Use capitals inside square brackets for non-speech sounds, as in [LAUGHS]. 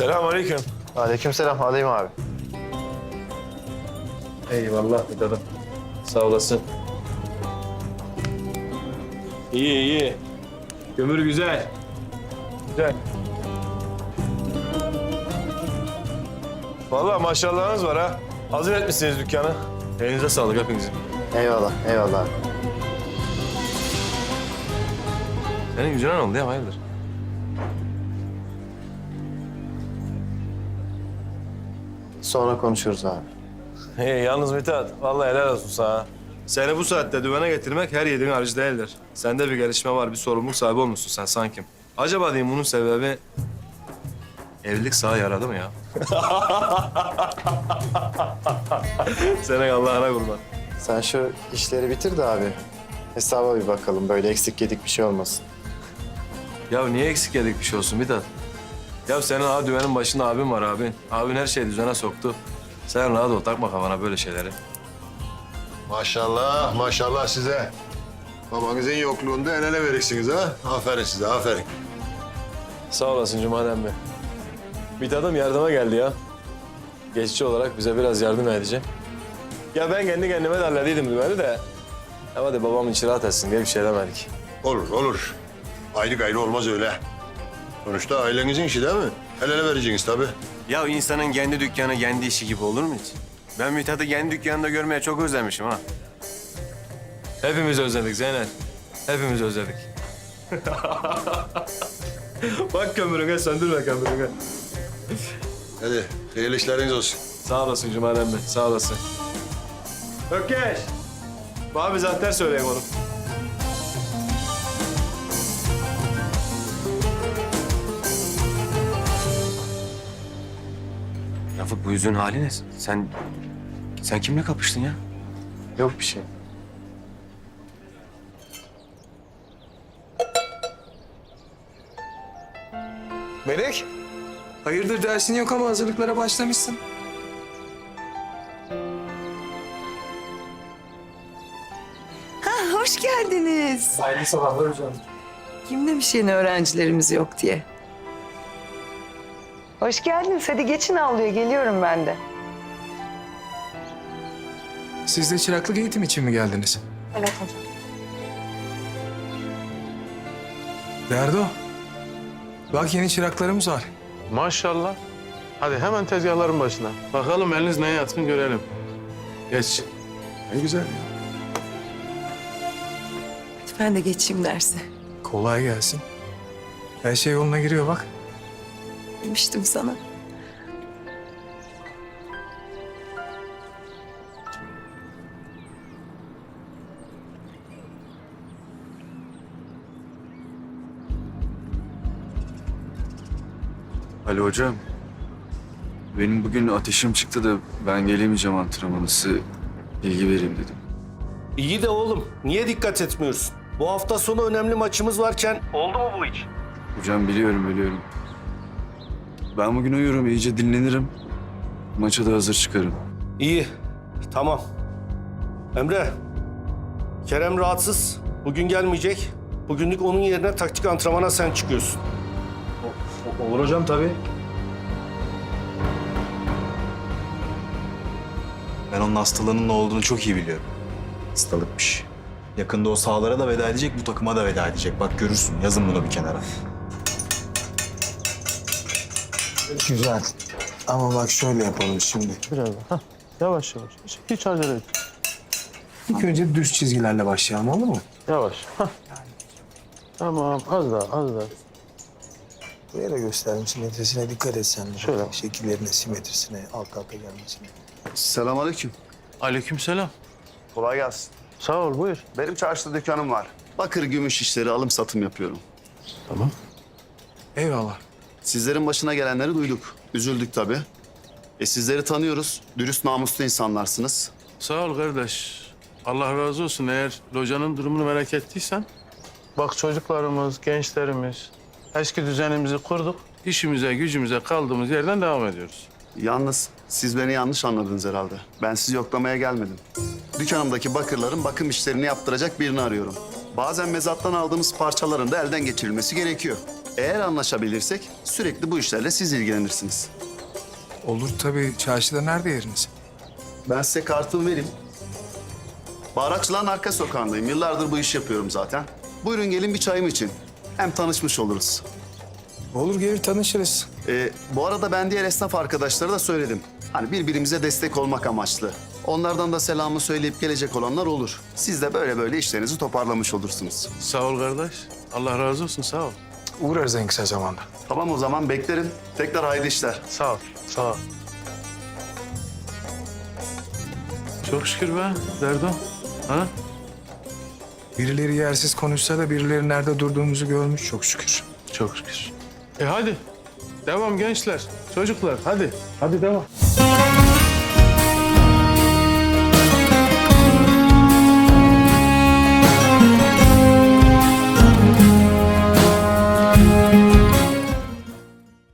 Selamünaleyküm. Aleykümselam alayım abi. Eyvallah Vedat'ım. Sağ olasın. İyi iyi. Kömür güzel. Güzel. Vallahi maşallahınız var ha. Hazır etmişsiniz dükkanı. Elinize sağlık hepinizin. Eyvallah, eyvallah. Senin yüzüne ne oldu ya hayırdır? Sonra konuşuruz abi. Hey, yalnız Mithat, vallahi helal olsun sana. Seni bu saatte düvene getirmek her yiğidin harcı değildir. Sende bir gelişme var, bir sorumluluk sahibi olmuşsun sen sanki. Acaba diyeyim bunun sebebi... Evlilik sağa yaradı mı ya? [LAUGHS] Senin Allah'ına kurban. Sen şu işleri bitir de abi. Hesaba bir bakalım. Böyle eksik yedik bir şey olmasın. Ya niye eksik yedik bir şey olsun Mithat? Ya senin ha düvenin başında abin var abin. Abin her şeyi düzene soktu. Sen rahat ol, takma kafana böyle şeyleri. Maşallah, maşallah size. Babanızın yokluğunda el ele verirsiniz ha. Aferin size, aferin. Sağ olasın Cumadem Bey. Mithat'ım yardıma geldi ya. Geçici olarak bize biraz yardım edecek. Ya ben kendi kendime de hallediydim düveni de. Ama de babam içi rahat etsin diye bir şey demedik. Olur, olur. Ayrı gayrı olmaz öyle. Sonuçta ailenizin işi değil mi? El ele vereceksiniz tabii. Ya insanın kendi dükkanı, kendi işi gibi olur mu hiç? Ben Mithat'ı kendi dükkanında görmeye çok özlemişim ha. Hepimiz özledik Zeynep. Hepimiz özledik. [LAUGHS] Bak kömürüne söndürme kömürüne. Hadi, hayırlı işleriniz olsun. Sağ olasın Cumadem Bey, sağ olasın. Ökkeş. Bana bir zaten söyleyin oğlum. Rafık bu yüzün hali ne? Sen, sen kimle kapıştın ya? Yok bir şey. Melek, hayırdır dersin yok ama hazırlıklara başlamışsın. Hoş geldiniz. Hayırlı sabahlar hocam. Kim demiş yeni öğrencilerimiz yok diye? Hoş geldiniz. Hadi geçin avluya. Geliyorum ben de. Siz de çıraklık eğitim için mi geldiniz? Evet hocam. Derdo, bak yeni çıraklarımız var. Maşallah. Hadi hemen tezgahların başına. Bakalım eliniz neye yatkın görelim. Geç. Ne güzel. Hadi ben de geçeyim derse. Kolay gelsin. Her şey yoluna giriyor bak. Demiştim sana. Ali hocam. Benim bugün ateşim çıktı da ben gelemeyeceğim antrenmana. Size bilgi vereyim dedim. İyi de oğlum, niye dikkat etmiyorsun? Bu hafta sonu önemli maçımız varken oldu mu bu iş? Hocam biliyorum biliyorum. Ben bugün uyurum, iyice dinlenirim. Maça da hazır çıkarım. İyi, tamam. Emre, Kerem rahatsız. Bugün gelmeyecek. Bugünlük onun yerine taktik antrenmana sen çıkıyorsun. Olur hocam tabii. Ben onun hastalığının ne olduğunu çok iyi biliyorum. Hastalıkmış. Yakında o sahalara da veda edecek, bu takıma da veda edecek. Bak görürsün, yazın bunu bir kenara. Güzel. Ama bak şöyle yapalım şimdi. Biraz daha. Hah, Yavaş yavaş. Hiç, hiç acele et. İlk önce düz çizgilerle başlayalım olur mu? Yavaş. Hah. Tamam. Az daha, az daha. Buraya da gösterdim simetrisine dikkat et sen de. Şöyle. Şekillerine, simetrisine, alt alta gelmesine. Selamünaleyküm. Aleykümselam. Kolay gelsin. Sağ ol, buyur. Benim çarşıda dükkanım var. Bakır gümüş işleri alım satım yapıyorum. Tamam. Eyvallah. Sizlerin başına gelenleri duyduk. Üzüldük tabii. E sizleri tanıyoruz. Dürüst namuslu insanlarsınız. Sağ ol kardeş. Allah razı olsun. Eğer locanın durumunu merak ettiysen... Bak çocuklarımız, gençlerimiz... Eski düzenimizi kurduk. İşimize, gücümüze kaldığımız yerden devam ediyoruz. Yalnız siz beni yanlış anladınız herhalde. Ben sizi yoklamaya gelmedim. Dükkanımdaki bakırların bakım işlerini yaptıracak birini arıyorum. Bazen mezattan aldığımız parçaların da elden geçirilmesi gerekiyor. Eğer anlaşabilirsek sürekli bu işlerle siz ilgilenirsiniz. Olur tabii. Çarşıda nerede yeriniz? Ben size kartımı vereyim. Baharatçıların arka sokağındayım. Yıllardır bu işi yapıyorum zaten. Buyurun gelin bir çayım için. Hem tanışmış oluruz. Olur gelir tanışırız. Ee, bu arada ben diğer esnaf arkadaşlara da söyledim. Hani birbirimize destek olmak amaçlı. Onlardan da selamı söyleyip gelecek olanlar olur. Siz de böyle böyle işlerinizi toparlamış olursunuz. Sağ ol kardeş. Allah razı olsun sağ ol. Uğrarız en kısa zamanda. Tamam o zaman beklerim. Tekrar hayırlı işler. Sağ ol. Sağ ol. Çok şükür be Derdo. Ha? Birileri yersiz konuşsa da birileri nerede durduğumuzu görmüş çok şükür. Çok şükür. E hadi. Devam gençler, çocuklar hadi. Hadi devam.